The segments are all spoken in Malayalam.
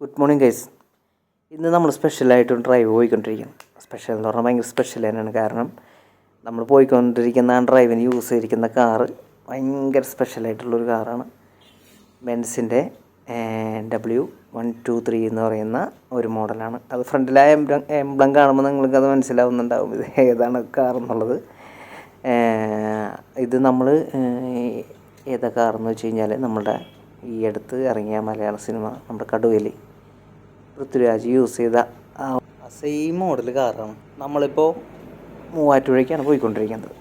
ഗുഡ് മോർണിംഗ് ഗൈസ് ഇന്ന് നമ്മൾ സ്പെഷ്യലായിട്ട് ഡ്രൈവ് പോയിക്കൊണ്ടിരിക്കുന്നു. സ്പെഷ്യൽ എന്ന് പറഞ്ഞാൽ ഭയങ്കര സ്പെഷ്യൽ തന്നെയാണ്. കാരണം നമ്മൾ പോയിക്കൊണ്ടിരിക്കുന്ന ഡ്രൈവിന് യൂസ് ചെയ്തിരിക്കുന്ന കാറ് ഭയങ്കര സ്പെഷ്യലായിട്ടുള്ളൊരു കാറാണ് ബെൻസിന്റെ ഡബ്ല്യു വൺ ടു ത്രീ എന്ന് പറയുന്ന ഒരു മോഡലാണ് അത് ഫ്രണ്ടിലായ എംബ്ലം എംബ്ലം കാണുമ്പോൾ നിങ്ങൾക്ക് അത് മനസ്സിലാവുന്നുണ്ടാവും ഇത് ഏതാണ് കാർ എന്നുള്ളത്. ഇത് നമ്മൾ ഏതാ കാറെന്ന് വെച്ച് കഴിഞ്ഞാൽ നമ്മുടെ ഈ അടുത്ത് ഇറങ്ങിയ മലയാള സിനിമ നമ്മുടെ കടുവയിൽ പൃഥ്വിരാജ് യൂസ് ചെയ്ത ആ സെയിം മോഡൽ കാറാണ്. നമ്മളിപ്പോൾ മൂവാറ്റുപുഴയ്ക്കാണ് പോയിക്കൊണ്ടിരിക്കുന്നത്.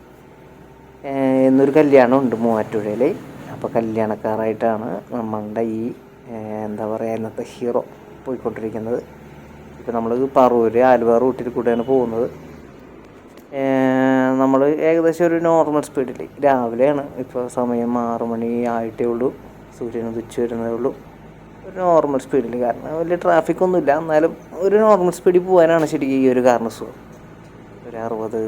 എന്നൊരു കല്യാണമുണ്ട് മൂവാറ്റുപുഴയിൽ അപ്പോൾ കല്യാണക്കാരായിട്ടാണ് നമ്മളുടെ ഈ എന്താ പറയുക ഇന്നത്തെ ഹീറോ പോയിക്കൊണ്ടിരിക്കുന്നത്. ഇപ്പോൾ നമ്മൾ പറവൂർ ആലുവ റൂട്ടിൽ കൂടെയാണ് പോകുന്നത്. നമ്മൾ ഏകദേശം ഒരു നോർമൽ സ്പീഡിൽ രാവിലെയാണ്. ഇപ്പോൾ സമയം ആറ് മണി ആയിട്ടേ ഉള്ളൂ. സൂര്യൻ ഉദിച്ചു വരുന്നേ ഉള്ളൂ. ഒരു നോർമൽ സ്പീഡിൽ കാരണം വലിയ ട്രാഫിക് ഒന്നുമില്ല. എന്നാലും ഒരു നോർമൽ സ്പീഡിൽ പോകാനാണ് ശരിക്കും ഈ ഒരു കാരണം സുഖം ഒരു അറുപത്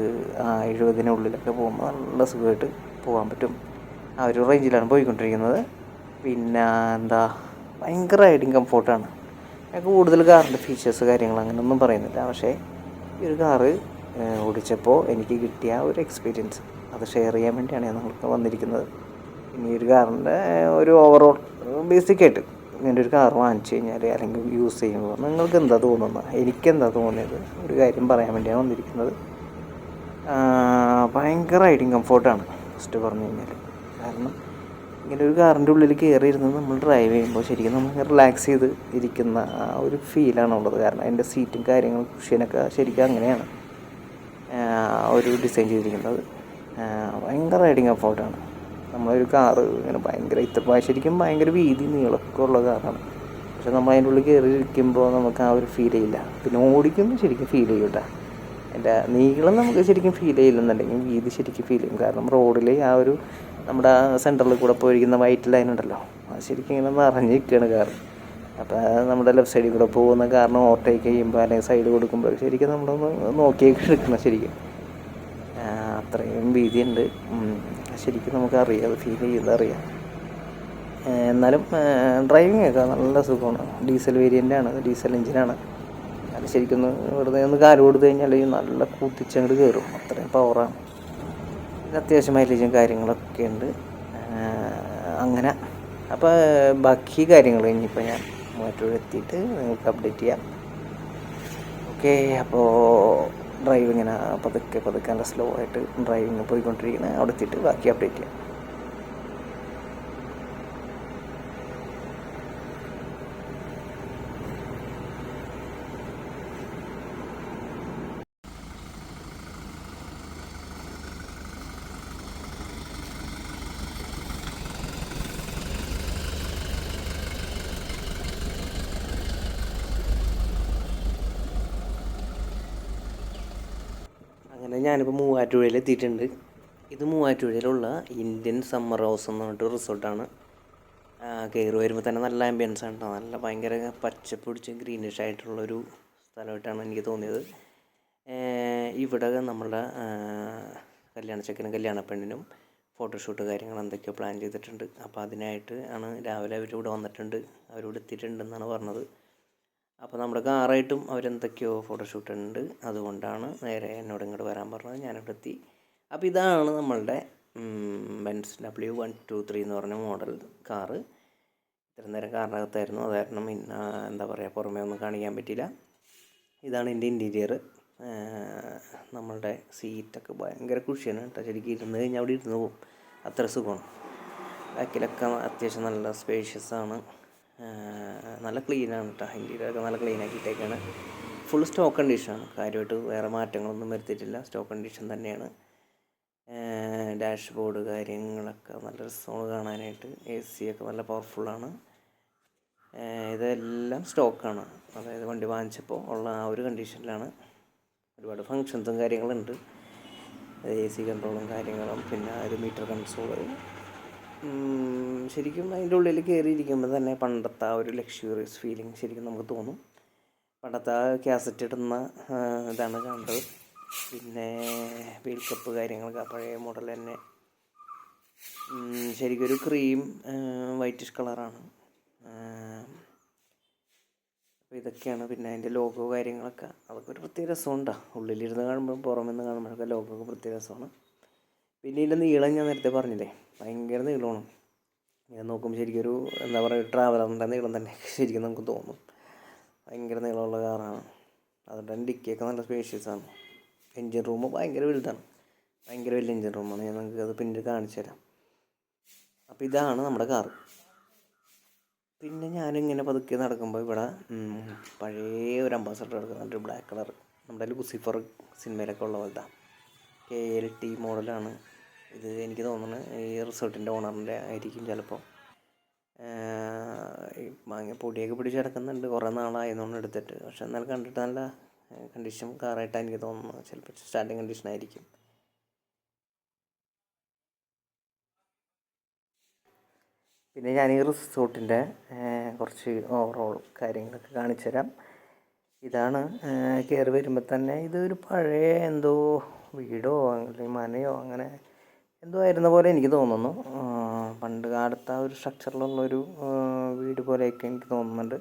ആ എഴുപതിനുള്ളിലൊക്കെ പോകുമ്പോൾ നല്ല സുഖമായിട്ട് പോകാൻ പറ്റും. ആ ഒരു റേഞ്ചിലാണ് പോയിക്കൊണ്ടിരിക്കുന്നത്. പിന്നെ എന്താ ഭയങ്കര റൈഡിങ് കംഫോർട്ടാണ് ഞാൻ കൂടുതൽ കാറിന്റെ ഫീച്ചേഴ്സ് കാര്യങ്ങൾ അങ്ങനെയൊന്നും പറയുന്നില്ല. പക്ഷേ ഈ ഒരു കാറ് ഓടിച്ചപ്പോൾ എനിക്ക് കിട്ടിയ ഒരു എക്സ്പീരിയൻസ് അത് ഷെയർ ചെയ്യാൻ വേണ്ടിയാണ് ഞാൻ നിങ്ങൾക്ക് വന്നിരിക്കുന്നത്. പിന്നെ ഈ ഒരു കാറിന്റെ ഒരു ഓവറോൾ ബേസിക്കായിട്ട് ഇങ്ങനെ ഒരു കാർ വാങ്ങിച്ചു കഴിഞ്ഞാൽ അല്ലെങ്കിൽ യൂസ് ചെയ്യുമ്പോൾ നിങ്ങൾക്ക് എന്താ തോന്നുന്നത്? എനിക്കെന്താ തോന്നിയത്? ഒരു കാര്യം പറയാൻ വേണ്ടിയാണ് വന്നിരിക്കുന്നത്. ഭയങ്കര റൈഡിങ് കംഫോർട്ടാണ് ഫസ്റ്റ് പറഞ്ഞു കഴിഞ്ഞാൽ കാരണം ഇങ്ങനെ ഒരു കാറിന്റെ ഉള്ളിൽ കയറി ഇരുന്ന് നമ്മൾ ഡ്രൈവ് ചെയ്യുമ്പോൾ ശരിക്കും നമ്മൾ റിലാക്സ് ചെയ്ത് ഇരിക്കുന്ന ആ ഒരു ഫീലാണ് ഉള്ളത്. കാരണം അതിന്റെ സീറ്റും കാര്യങ്ങളും കുഷ്യനൊക്കെ ശരിക്കും അങ്ങനെയാണ് ഒരു ഡിസൈൻ ചെയ്തിരിക്കുന്നത്. ഭയങ്കര റൈഡിങ് കംഫോർട്ടാണ് നമ്മളൊരു കാറ് ഇങ്ങനെ ഭയങ്കര ഇത്ര ശരിക്കും ഭയങ്കര വീതി നീളമൊക്കെ ഉള്ള കാറാണ്. പക്ഷെ നമ്മൾ അതിന്റെ ഉള്ളിൽ കയറി ഇരിക്കുമ്പോൾ നമുക്ക് ആ ഒരു ഫീൽ ചെയ്യില്ല പിന്നെ ഓടിക്കുമ്പോൾ ശരിക്കും ഫീൽ ചെയ്യും കേട്ടോ എന്റെ നീളം നമുക്ക് ശരിക്കും ഫീൽ ചെയ്യില്ലെന്നുണ്ടെങ്കിൽ വീതി ശരിക്കും ഫീൽ ചെയ്യും. കാരണം റോഡിലെ ആ ഒരു നമ്മുടെ സെന്ററിൽ കൂടെ പോയിരിക്കുന്ന വൈറ്റ് ലൈൻ ഉണ്ടല്ലോ അത് ശരിക്കും ഇങ്ങനെ നിറഞ്ഞ് നിൽക്കുകയാണ് കാർ അപ്പോൾ നമ്മുടെ ലെഫ്റ്റ് സൈഡിൽ കൂടെ പോകുന്ന കാരണം ഓവർടേക്ക് ചെയ്യുമ്പോൾ അല്ലെങ്കിൽ സൈഡ് കൊടുക്കുമ്പോൾ ശരിക്കും നമ്മളൊന്ന് നോക്കിയൊക്കെ എടുക്കണം ശരിക്കും. അത്രയും വീതിയുണ്ട്. ശരിക്കും നമുക്ക് അറിയാം അത് ഫീൽ ചെയ്യുന്നത് അറിയാം എന്നാലും ഡ്രൈവിംഗ് ഒക്കെ നല്ല സുഖമാണ്. ഡീസൽ വേരിയന്റാണ് ഡീസൽ എഞ്ചിനാണ് അത് ശരിക്കും ഒന്ന് വെറുതെ ഒന്ന് കാൽ കൊടുത്തു കഴിഞ്ഞാൽ നല്ല കൂത്തിച്ചങ്ങോട്ട് കയറും അത്രയും പവറാണ് അത്യാവശ്യം മൈലേജും കാര്യങ്ങളൊക്കെ ഉണ്ട്. അങ്ങനെ. അപ്പോൾ ബാക്കി കാര്യങ്ങൾ ഇനിയിപ്പോൾ ഞാൻ മൂവാറ്റൂർ എത്തിയിട്ട് നിങ്ങൾക്ക് അപ്ഡേറ്റ് ചെയ്യാം. ഓക്കെ അപ്പോൾ ഡ്രൈവ് ഇങ്ങനെ പതുക്കെ പതുക്കെ നല്ല സ്ലോ ആയിട്ട് ഡ്രൈവിങ് പോയിക്കൊണ്ടിരിക്കുന്നത് അവിടെ എത്തിയിട്ട് ബാക്കി അപ്ഡേറ്റ് ചെയ്യാം. അങ്ങനെ ഞാനിപ്പോൾ മൂവാറ്റുപുഴയിൽ എത്തിയിട്ടുണ്ട്. ഇത് മൂവാറ്റുപുഴയിലുള്ള ഇന്ത്യൻ സമ്മർ ഹൗസ് എന്ന് പറഞ്ഞിട്ട് റിസോർട്ടാണ്. കയറി വരുമ്പോൾ തന്നെ നല്ല ആംബിയൻസ് ആണ് കേട്ടോ നല്ല ഭയങ്കര പച്ചപ്പ് പിടിച്ച് ഗ്രീനിഷ് ആയിട്ടുള്ളൊരു സ്ഥലമായിട്ടാണ് എനിക്ക് തോന്നിയത്. ഇവിടെ നമ്മളുടെ കല്യാണ ചെക്കനും കല്യാണ പെണ്ണിനും ഫോട്ടോഷൂട്ട് കാര്യങ്ങൾ എന്തൊക്കെയോ പ്ലാൻ ചെയ്തിട്ടുണ്ട്. അപ്പോൾ അതിനായിട്ട് ആണ് രാവിലെ അവരിവിടെ വന്നിട്ടുണ്ട്. അവരിവിടെ എത്തിയിട്ടുണ്ടെന്നാണ് പറഞ്ഞത്. അപ്പോൾ നമ്മുടെ കാറായിട്ടും അവരെന്തൊക്കെയോ ഫോട്ടോഷൂട്ട് ഉണ്ട് അതുകൊണ്ടാണ് നേരെ എന്നോട് ഇങ്ങോട്ട് വരാൻ പറഞ്ഞത്. ഞാനിവിടെ എത്തി അപ്പോൾ ഇതാണ് നമ്മളുടെ Benz W one two three എന്ന് പറഞ്ഞ മോഡൽ കാറ്. ഇത്ര നേരം കാറിനകത്തായിരുന്നു. അത് കാരണം ഇന്ന എന്താ പറയുക പുറമേ ഒന്നും കാണിക്കാൻ പറ്റിയില്ല. ഇതാണ് എന്റെ ഇന്റീരിയർ നമ്മളുടെ സീറ്റൊക്കെ ഭയങ്കര കുഷിയാണ് കേട്ടോ. ശരിക്കും ഇരുന്ന് കഴിഞ്ഞാൽ അവിടെ ഇരുന്ന് പോകും. അത്ര സുഖമാണ്. ബാക്കിലൊക്കെ അത്യാവശ്യം നല്ല സ്പേഷ്യസ് ആണ്. നല്ല ക്ലീനാണ് കേട്ടോ ഇന്റീരിയറൊക്കെ നല്ല ക്ലീൻ ആക്കിയിട്ടേക്കാണ്. ഫുൾ സ്റ്റോക്ക് കണ്ടീഷനാണ് കാര്യമായിട്ട് വേറെ മാറ്റങ്ങളൊന്നും വരുത്തിയിട്ടില്ല. സ്റ്റോക്ക് കണ്ടീഷൻ തന്നെയാണ്. ഡാഷ് ബോർഡ് കാര്യങ്ങളൊക്കെ നല്ല രസമാണ് കാണാനായിട്ട്. എ സി ഒക്കെ നല്ല പവർഫുള്ളാണ് ഇതെല്ലാം സ്റ്റോക്കാണ് അതായത് വണ്ടി വാങ്ങിച്ചപ്പോൾ ഉള്ള ആ ഒരു കണ്ടീഷനിലാണ് ഒരുപാട് ഫങ്ഷൻസും കാര്യങ്ങളുണ്ട്. എ സി കൺട്രോളും കാര്യങ്ങളും പിന്നെ ഒരു മീറ്റർ കൺസോൾ ശരിക്കും അതിന്റെ ഉള്ളിൽ കയറിയിരിക്കുമ്പോൾ തന്നെ പണ്ടത്തെ ആ ഒരു ലക്ഷറിയസ് ഫീലിംഗ് ശരിക്കും നമുക്ക് തോന്നും. പണ്ടത്തെ ആ കാസറ്റ് ഇടുന്ന ഇതാണ് കണ്ടത്. പിന്നെ വീൽ കപ്പ് കാര്യങ്ങളൊക്കെ പഴയ മോഡൽ തന്നെ. ശരിക്കും ഒരു ക്രീം വൈറ്റിഷ് കളറാണ് അപ്പോൾ ഇതൊക്കെയാണ് പിന്നെ അതിന്റെ ലോഗോ കാര്യങ്ങളൊക്കെ. അതൊക്കെ ഒരു പ്രത്യേക രസമുണ്ടാ. ഉള്ളിലിരുന്ന് കാണുമ്പോൾ പുറമെ നിന്ന് കാണുമ്പോഴൊക്കെ ലോഗോ ഒക്കെ പ്രത്യേക രസമാണ്. പിന്നെ ഇതിന്റെ നീളം ഞാൻ നേരത്തെ പറഞ്ഞില്ലേ ഭയങ്കര നീളമാണ്. ഞാൻ നോക്കുമ്പോൾ ശരിക്കും ഒരു എന്താ പറയുക ട്രാവലറിന്റെ നീളം തന്നെ ശരിക്കും നമുക്ക് തോന്നും. ഭയങ്കര നീളമുള്ള കാറാണ് അതുകൊണ്ട് തന്നെ ഡിക്കിയൊക്കെ നല്ല സ്പേഷ്യസ് ആണ്. എൻജിൻ റൂം ഭയങ്കര വലുതാണ്. ഭയങ്കര വലിയ എൻജിൻ റൂമാണ് ഞാൻ നിങ്ങൾക്ക് അത് പിന്നീട് കാണിച്ചു തരാം. അപ്പോൾ ഇതാണ് നമ്മുടെ കാറ് പിന്നെ ഞാനിങ്ങനെ പതുക്കെ നടക്കുമ്പോൾ ഇവിടെ പഴയ ഒരു അംബാസഡർ കിടക്കുന്നുണ്ട് ബ്ലാക്ക് കളർ നമ്മുടെ ലൂസിഫർ സിനിമയിലൊക്കെ ഉള്ള പോലത്തെ. കെ എൽ ടി മോഡലാണ് ഇത് എനിക്ക് തോന്നുന്നു ഈ റിസോർട്ടിന്റെ ഓണറിന്റെ ആയിരിക്കും ചിലപ്പോൾ. മാങ്ങ പൊടിയൊക്കെ പിടിച്ച് കിടക്കുന്നുണ്ട് കുറേ നാളായതുകൊണ്ട് എടുത്തിട്ട്. പക്ഷെ എന്നാലും കണ്ടിട്ട് നല്ല കണ്ടീഷൻ കാറായിട്ടാണ് എനിക്ക് തോന്നുന്നു ചിലപ്പോൾ സ്റ്റാർട്ടിങ് കണ്ടീഷൻ ആയിരിക്കും. പിന്നെ ഞാൻ ഈ റിസോർട്ടിന്റെ കുറച്ച് ഓവറോൾ കാര്യങ്ങളൊക്കെ കാണിച്ചു തരാം ഇതാണ് കയറി വരുമ്പോൾ തന്നെ ഇതൊരു പഴയ എന്തോ വീടോ അല്ലെങ്കിൽ മനയോ അങ്ങനെ എന്തോ ആയിരുന്ന പോലെ എനിക്ക് തോന്നുന്നു. പണ്ട് കാലത്ത് ആ ഒരു സ്ട്രക്ചറിലുള്ളൊരു വീട് പോലെയൊക്കെ എനിക്ക് തോന്നുന്നുണ്ട്.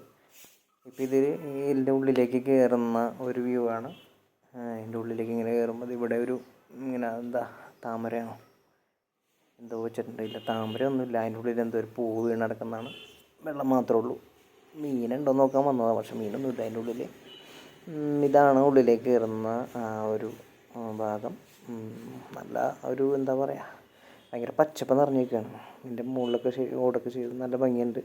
ഇപ്പോൾ ഇത് ഇതിന്റെ ഉള്ളിലേക്ക് കയറുന്ന ഒരു വ്യൂ ആണ്. ഇതിന്റെ ഉള്ളിലേക്ക് ഇങ്ങനെ കയറുമ്പോൾ ഇവിടെ ഒരു ഇങ്ങനെ എന്താ താമരയാണോ? എന്തോ വെച്ചിട്ടുണ്ടായില്ല താമര ഒന്നുമില്ല അതിന്റെ ഉള്ളിൽ എന്തോ ഒരു പൂ വീണ് നടക്കുന്നതാണ് വെള്ളം മാത്രമേ ഉള്ളൂ. മീനുണ്ടോ നോക്കാൻ വന്നതാണ് പക്ഷെ മീനൊന്നുമില്ല. അതിന്റെ ഉള്ളിൽ ഇതാണ് ഉള്ളിലേക്ക് കയറുന്ന ആ ഒരു ഭാഗം. നല്ല ഒരു എന്താ പറയുക ഭയങ്കര പച്ചപ്പ് നിറഞ്ഞിരിക്കുകയാണ്. ഇതിന്റെ മുകളിലൊക്കെ ഓടൊക്കെ ചെയ്ത് നല്ല ഭംഗിയുണ്ട്.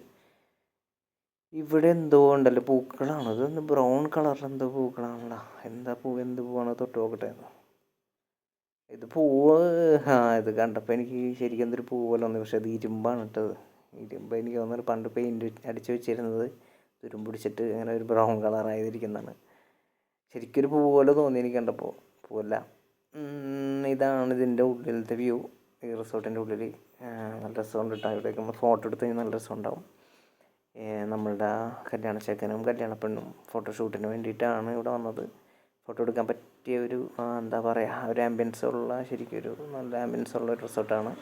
ഇവിടെ എന്തോ ഉണ്ടല്ലോ പൂക്കളാണ്. ഇതൊന്ന് ബ്രൗൺ കളറിൽ എന്തോ പൂക്കളാണല്ലോ എന്താ പൂ എന്ത് പൂവാണ് തൊട്ട് നോക്കട്ടെ ഇത് പൂവ് ആ ഇത് കണ്ടപ്പോൾ എനിക്ക് ശരിക്കും എന്തൊരു പൂ പോലെ തോന്നി. പക്ഷേ അത് ഇരുമ്പാണ് ഇട്ടത് ഇരുമ്പ് എനിക്ക് തോന്നുന്നത് പണ്ട് പെയിന്റ് അടിച്ച് വെച്ചിരുന്നത് തുരുമ്പ് പിടിച്ചിട്ട് ഇങ്ങനെ ഒരു ബ്രൗൺ കളറായിരിക്കുന്നതാണ് ശരിക്കൊരു പൂ പോലെ തോന്നി എനിക്ക് കണ്ടപ്പോൾ പൂവല്ല. ഇതാണ് ഇതിന്റെ ഉള്ളിലത്തെ വ്യൂ. ഈ റിസോർട്ടിന്റെ ഉള്ളിൽ നല്ല രസമുണ്ട് കേട്ടോ ഇവിടെയൊക്കെ നമ്മൾ ഫോട്ടോ എടുത്ത് കഴിഞ്ഞാൽ നല്ല രസമുണ്ടാവും. നമ്മളുടെ കല്യാണ ചെക്കനും കല്യാണ പെണ്ണും ഫോട്ടോഷൂട്ടിന് വേണ്ടിയിട്ടാണ് ഇവിടെ വന്നത്. ഫോട്ടോ എടുക്കാൻ പറ്റിയ ഒരു എന്താ പറയുക ഒരു ആംബിയൻസ് ഉള്ള ശരിക്കും ഒരു നല്ല ആംബിയൻസ് ഉള്ള ഒരു റിസോർട്ടാണ്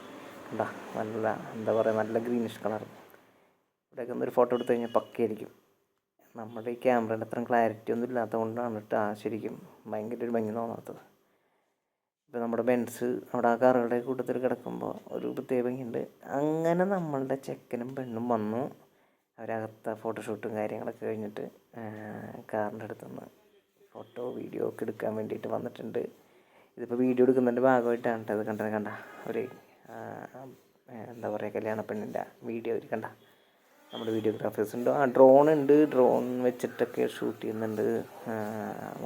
കണ്ടാ നല്ല എന്താ പറയുക നല്ല ഗ്രീനിഷ് കളർ ഇവിടെയൊക്കെ ഒന്നൊരു ഫോട്ടോ എടുത്തു കഴിഞ്ഞാൽ പക്കയായിരിക്കും. നമ്മുടെ ഈ ക്യാമറയുടെ അത്രയും ക്ലാരിറ്റി ഒന്നും ഇല്ലാത്തത് കൊണ്ടാണ് കേട്ടോ ശരിക്കും ഭയങ്കര ഒരു ഭംഗി തോന്നാത്തത്. ഇപ്പോൾ നമ്മുടെ ബെൻസ് അവിടെ ആ കാറുകളുടെ കൂട്ടത്തിൽ കിടക്കുമ്പോൾ ഒരു പ്രത്യേക ഭംഗിയുണ്ട്. അങ്ങനെ നമ്മളുടെ ചെക്കനും പെണ്ണും വന്നു. അവരകത്ത ഫോട്ടോഷൂട്ടും കാര്യങ്ങളൊക്കെ കഴിഞ്ഞിട്ട് കാറിന്റെ അടുത്തുനിന്ന് ഫോട്ടോ വീഡിയോ ഒക്കെ എടുക്കാൻ വേണ്ടിയിട്ട് വന്നിട്ടുണ്ട്. ഇതിപ്പോൾ വീഡിയോ എടുക്കുന്നതിന്റെ ഭാഗമായിട്ടാണ് കേട്ടോ ഇത് കണ്ടത്. കണ്ട ഒരു എന്താ പറയുക കല്യാണ പെണ്ണിന്റെ വീഡിയോ കണ്ട. നമ്മുടെ വീഡിയോഗ്രാഫേഴ്സ് ഉണ്ട്? ആ ഡ്രോൺ ഉണ്ട്. ഡ്രോൺ വെച്ചിട്ടൊക്കെ ഷൂട്ട് ചെയ്യുന്നുണ്ട്.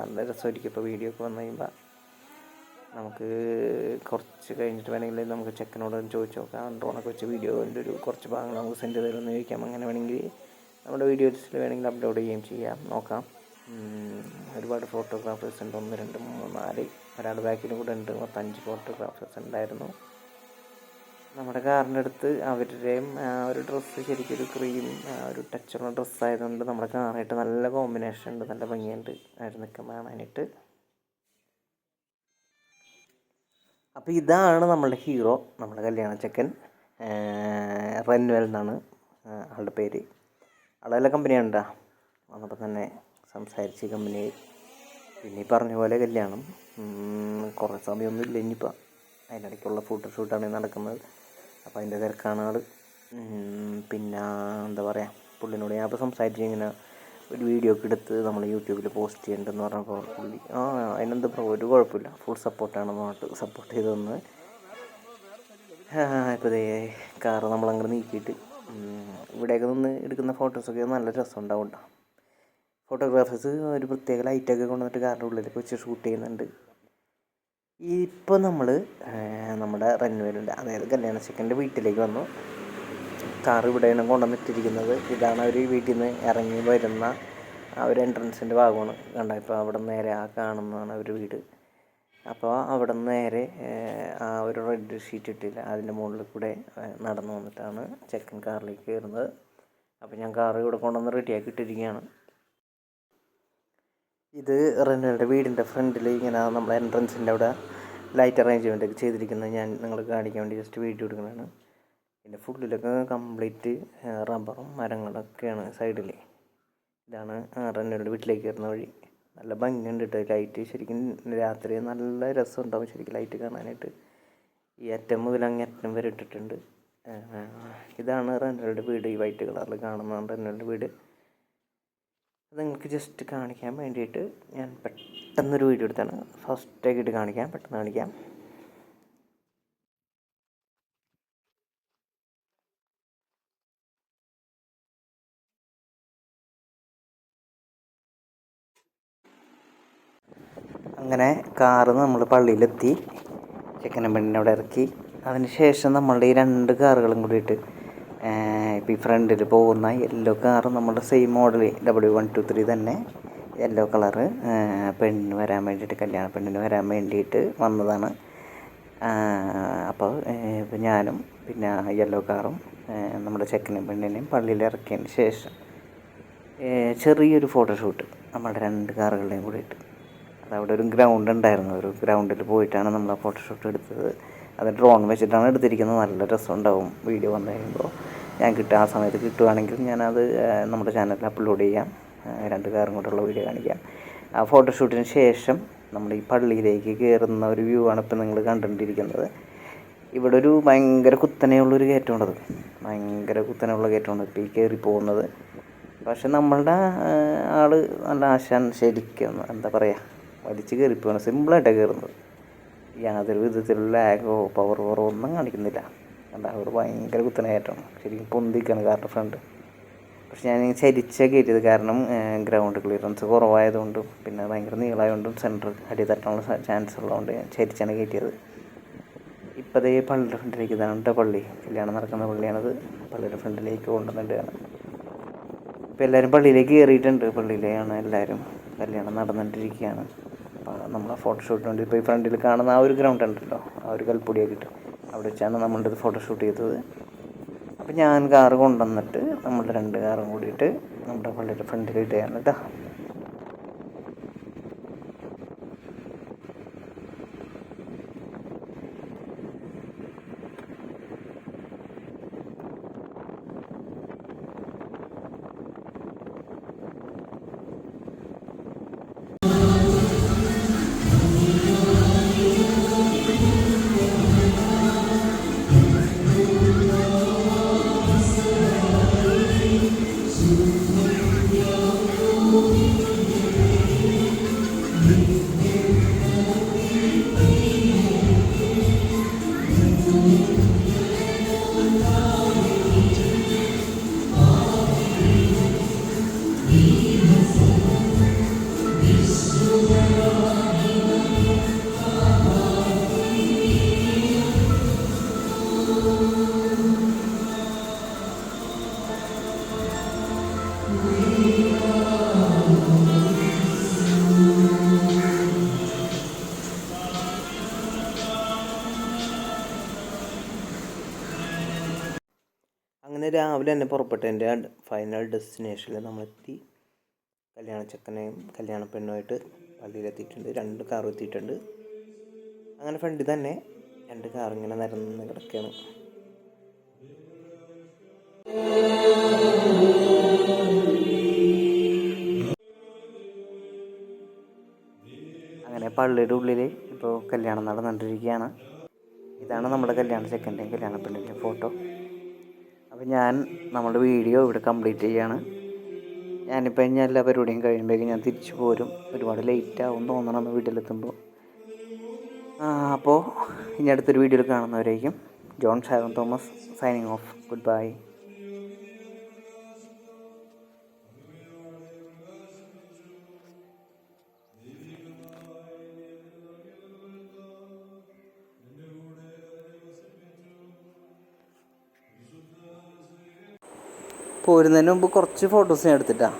നല്ല രസമായിരിക്കും ഇപ്പോൾ വീഡിയോ ഒക്കെ വന്നു കഴിയുമ്പോൾ നമുക്ക് കുറച്ച് കഴിഞ്ഞിട്ട് വേണമെങ്കിൽ നമുക്ക് ചെക്കനോട് ചോദിച്ചു നോക്കാം. ഡ്രോണൊക്കെ വെച്ച് വീഡിയോന്റെ ഒരു കുറച്ച് ഭാഗങ്ങൾ നമുക്ക് സെൻഡ് ചെയ്തതെന്ന് ചോദിക്കാം. അങ്ങനെ വേണമെങ്കിൽ നമ്മുടെ വീഡിയോ വീഡിയോസിൽ വേണമെങ്കിൽ അപ്ലോഡ് ചെയ്യുകയും ചെയ്യാം. നോക്കാം. ഒരുപാട് ഫോട്ടോഗ്രാഫേഴ്സ് ഉണ്ട്. ഒന്ന് രണ്ട് മൂന്ന് നാല് ഒരാൾ ബാക്കിലും കൂടെ ഉണ്ട്. പത്തഞ്ച് ഫോട്ടോഗ്രാഫേഴ്സ് ഉണ്ടായിരുന്നു. നമ്മുടെ കാറിന്റെ അടുത്ത് അവരുടെയും ഒരു ഡ്രസ്സ് ശരിക്കും ഒരു ക്രീം ഒരു ടച്ചുള്ള ഡ്രസ്സായതുകൊണ്ട് നമ്മുടെ കാറായിട്ട് നല്ല കോമ്പിനേഷൻ ഉണ്ട്. നല്ല ഭംഗിയുണ്ട്. അവർ നിൽക്കുമ്പോൾ കാണാനായിട്ട്. അപ്പോൾ ഇതാണ് നമ്മളുടെ ഹീറോ നമ്മുടെ കല്യാണ ചെക്കൻ റെൻവെൽ എന്നാണ് ആളുടെ പേര്. ആളെ നല്ല കമ്പനിയാണ് കേട്ടോ വന്നപ്പോൾ തന്നെ സംസാരിച്ച് കമ്പനി പിന്നെ ഈ പറഞ്ഞ പോലെ കല്യാണം കുറേ സമയമൊന്നും ഇല്ല ഇനിയിപ്പോൾ അതിനിടയ്ക്കുള്ള ഫോട്ടോഷൂട്ടാണ് നടക്കുന്നത്. അപ്പോൾ അതിന്റെ തിരക്കാണ് ആൾ പിന്നെ എന്താ പറയുക പുള്ളിനോട് ഞാൻ ഇപ്പോൾ സംസാരിച്ച് ഇങ്ങനെ ഒരു വീഡിയോ ഒക്കെ എടുത്ത് നമ്മൾ യൂട്യൂബിൽ പോസ്റ്റ് ചെയ്യേണ്ടതെന്ന് പറഞ്ഞപ്പോൾ പുള്ളി ആ അതിനെന്ത് പ്രോ ഒരു കുഴപ്പമില്ല ഫുൾ സപ്പോർട്ടാണ് പറഞ്ഞിട്ട് സപ്പോർട്ട് ചെയ്ത് തന്ന്. ഇപ്പോൾ ദേ കാറ് നമ്മളങ്ങനെ നീക്കിയിട്ട്. ഇവിടെയൊക്കെ നിന്ന് എടുക്കുന്ന ഫോട്ടോസൊക്കെ നല്ല രസം ഉണ്ടാവും ഫോട്ടോഗ്രാഫേഴ്സ് ഒരു പ്രത്യേക ലൈറ്റൊക്കെ കൊണ്ടുവന്നിട്ട് കാറിന്റെ ഉള്ളിലേക്ക് വെച്ച് ഷൂട്ട് ചെയ്യുന്നുണ്ട്. ഇപ്പോൾ നമ്മൾ നമ്മുടെ റൺവേയിലുണ്ട് അതായത് കല്യാണ ചെക്കന്റെ വീട്ടിലേക്ക് വന്നു. കാർ ഇവിടെയാണ് കൊണ്ടുവന്നിട്ടിരിക്കുന്നത്. ഇതാണ് അവർ വീട്ടിൽ നിന്ന് ഇറങ്ങി വരുന്ന ആ ഒരു എൻട്രൻസിന്റെ ഭാഗമാണ്. കണ്ട? ഇപ്പോൾ അവിടെ നേരെ ആ കാണുന്നതാണ് അവർ വീട്. അപ്പോൾ അവിടെ നേരെ ആ ഒരു റെഡ് ഷീറ്റ് ഇട്ടില്ല. അതിന്റെ മുകളിൽ കൂടെ നടന്നു വന്നിട്ടാണ് ചെക്കൻ കാറിലേക്ക് കയറുന്നത്. അപ്പോൾ ഞാൻ കാർ ഇവിടെ കൊണ്ടുവന്ന് റെഡിയാക്കി ഇട്ടിരിക്കുകയാണ്. ഇത് റെനുവലിന്റെ വീടിന്റെ ഫ്രണ്ടിൽ ഇങ്ങനെ നമ്മുടെ എൻട്രൻസിന്റെ അവിടെ ലൈറ്റ് അറേഞ്ച്മെന്റ് ഒക്കെ ചെയ്തിരിക്കുന്നത് ഞാൻ നിങ്ങൾ കാണിക്കാൻ വേണ്ടി ജസ്റ്റ് വീഡിയോ എടുക്കുന്നതാണ്. പിന്നെ ഫുള്ളിലൊക്കെ കംപ്ലീറ്റ് റബ്ബറും മരങ്ങളൊക്കെയാണ് സൈഡിൽ ഇതാണ് റെന്നോയുടെ വീട്ടിലേക്ക് കയറുന്ന വഴി. നല്ല ഭംഗിയുണ്ട് കേട്ടോ ലൈറ്റ് ശരിക്കും രാത്രി നല്ല രസം ഉണ്ടാവും ശരിക്കും ലൈറ്റ് കാണാനായിട്ട്. ഈ അറ്റം മുതൽ അങ്ങേ അറ്റം വരെ ഇട്ടിട്ടുണ്ട്. ഇതാണ് റെന്നോയുടെ വീട്. ഈ വൈറ്റ് കളറിൽ കാണുന്നതാണ് റെന്നോയുടെ വീട്. അത് നിങ്ങൾക്ക് ജസ്റ്റ് കാണിക്കാൻ വേണ്ടിയിട്ട് ഞാൻ പെട്ടെന്നൊരു വീഡിയോ എടുത്താണ്. ഫസ്റ്റ് ആയിട്ട് കാണിക്കാം പെട്ടെന്ന് കാണിക്കാം. അങ്ങനെ കാറ് നമ്മൾ പള്ളിയിലെത്തി. ചെക്കനും പെണ്ണിനെ അവിടെ ഇറക്കി. അതിന് ശേഷം നമ്മളുടെ ഈ രണ്ട് കാറുകളും കൂടിയിട്ട് ഇപ്പോൾ ഈ ഫ്രണ്ടിൽ പോകുന്ന യെല്ലോ കാറ് നമ്മുടെ same model W one two three തന്നെ. യെല്ലോ കളറ് പെണ്ണിന് വരാൻ വേണ്ടിയിട്ട് കല്യാണ പെണ്ണിന് വരാൻ വേണ്ടിയിട്ട് വന്നതാണ്. അപ്പോൾ ഇപ്പം ഞാനും പിന്നെ യെല്ലോ കാറും നമ്മുടെ ചെക്കനും പെണ്ണിനെയും പള്ളിയിൽ ഇറക്കിയതിന് ശേഷം ചെറിയൊരു ഫോട്ടോഷൂട്ട് നമ്മുടെ രണ്ട് കാറുകളുടെയും കൂടിയിട്ട്. അതവിടെ ഒരു ഗ്രൗണ്ട് ഉണ്ടായിരുന്നു. ഒരു ഗ്രൗണ്ടിൽ പോയിട്ടാണ് നമ്മൾ ആ ഫോട്ടോഷൂട്ട് എടുത്തത്. അത് ഡ്രോൺ വെച്ചിട്ടാണ് എടുത്തിരിക്കുന്നത്. നല്ല രസമുണ്ടാവും വീഡിയോ വന്നു കഴിയുമ്പോൾ ഞാൻ കിട്ടുക ആ സമയത്ത് കിട്ടുകയാണെങ്കിൽ ഞാനത് നമ്മുടെ ചാനലിൽ അപ്ലോഡ് ചെയ്യാം. രണ്ട് കാറും കൊണ്ടുള്ള വീഡിയോ കാണിക്കാം. ആ ഫോട്ടോഷൂട്ടിന് ശേഷം നമ്മൾ ഈ പള്ളിയിലേക്ക് കയറുന്ന ഒരു വ്യൂ ആണ് ഇപ്പം നിങ്ങൾ കണ്ടുകൊണ്ടിരിക്കുന്നത്. ഇവിടെ ഒരു ഭയങ്കര കുത്തനെയുള്ളൊരു കയറ്റമുണ്ടത് ഭയങ്കര കുത്തനെയുള്ള കയറ്റമാണ് ഇപ്പോൾ ഈ കയറി പോകുന്നത്. പക്ഷെ നമ്മളുടെ ആൾ നല്ല ആശാൻ ശരിക്കും എന്താ പറയുക വലിച്ച് കയറിപ്പോ സിമ്പിളായിട്ടാണ് കയറുന്നത്. യാതൊരു വിധത്തിലുള്ള ലാഗോ പവർ പവറോ ഒന്നും കാണിക്കുന്നില്ല. എന്താ അവർ ഭയങ്കര കുത്തനായിട്ടാണ് ശരിക്കും പൊന്തിക്കാണ് കാറിന്റെ ഫ്രണ്ട് പക്ഷെ ഞാൻ ചരിച്ച കയറ്റിയത് കാരണം ഗ്രൗണ്ട് ക്ലിയറൻസ് കുറവായതുകൊണ്ടും പിന്നെ ഭയങ്കര നീളമായതുകൊണ്ടും സെന്റർ അടി തട്ടാനുള്ള ചാൻസ് ഉള്ളതുകൊണ്ട് ഞാൻ ചരിച്ചാണ് കയറ്റിയത്. ഇപ്പോഴത്തെ പള്ളിയുടെ ഫ്രണ്ടിലേക്ക് ഇതാണ് പള്ളി. കല്യാണം നടക്കുന്ന പള്ളിയാണത്. പള്ളിയുടെ ഫ്രണ്ടിലേക്ക് കൊണ്ടുവന്നിട്ടാണ് ഇപ്പോൾ എല്ലാവരും പള്ളിയിലേക്ക് കയറിയിട്ടുണ്ട് പള്ളിയിലെയാണ് എല്ലാവരും കല്യാണം നടന്നുകൊണ്ടിരിക്കുകയാണ് അപ്പോൾ നമ്മൾ ഫോട്ടോഷൂട്ടിന് വേണ്ടി ഇപ്പോൾ ഈ ഫ്രണ്ടിൽ കാണുന്ന ആ ഒരു ഗ്രൗണ്ട് ഉണ്ടല്ലോ ആ ഒരു കൽപ്പൊടിയൊക്കെ കിട്ടും അവിടെ വെച്ചാണ് നമ്മളുടെ ഇത് ഫോട്ടോഷൂട്ട് ചെയ്തത്. അപ്പോൾ ഞാൻ കാറ് കൊണ്ടുവന്നിട്ട് നമ്മളുടെ രണ്ട് കാറും കൂടിയിട്ട് നമ്മുടെ പള്ളിയുടെ ഫ്രണ്ടിൽ ഇടുകയാണ് കേട്ടോ അങ്ങനെ രാവിലെ തന്നെ പുറപ്പെട്ട് എന്റെ ഫൈനൽ ഡെസ്റ്റിനേഷനിൽ നമ്മളെത്തി. കല്യാണ ചെക്കനെയും കല്യാണ പെണ്ണുമായിട്ട് പള്ളിയിലെത്തിയിട്ടുണ്ട്. രണ്ട് കാർ എത്തിയിട്ടുണ്ട്. അങ്ങനെ ഫ്രണ്ടിൽ തന്നെ രണ്ട് കാർ ഇങ്ങനെ നിരന്ന് കിടക്കുകയാണ് അങ്ങനെ പള്ളിയുടെ ഉള്ളിൽ ഇപ്പോൾ കല്യാണം നടന്നുകൊണ്ടിരിക്കുകയാണ് ഇതാണ് നമ്മുടെ കല്യാണ ചെക്കന്റെയും കല്യാണ പെണ്ണിന്റെയും ഫോട്ടോ അപ്പോൾ ഞാൻ നമ്മുടെ വീഡിയോ ഇവിടെ കംപ്ലീറ്റ് ചെയ്യാണ്. ഞാനിപ്പോൾ ഞാൻ എല്ലാ പരിപാടിയും കഴിയുമ്പോഴേക്കും ഞാൻ തിരിച്ചു പോരും. ഒരുപാട് ലേറ്റ് ആവും തോന്നണം വീട്ടിലെത്തുമ്പോൾ അപ്പോൾ ഇനി അടുത്തൊരു വീഡിയോയിൽ കാണുന്നവരേക്കും. John Sharon Thomas signing off good bye പോരുന്നതിന് മുമ്പ് കുറച്ച് ഫോട്ടോസ് ഞാൻ എടുത്തിട്ടാ.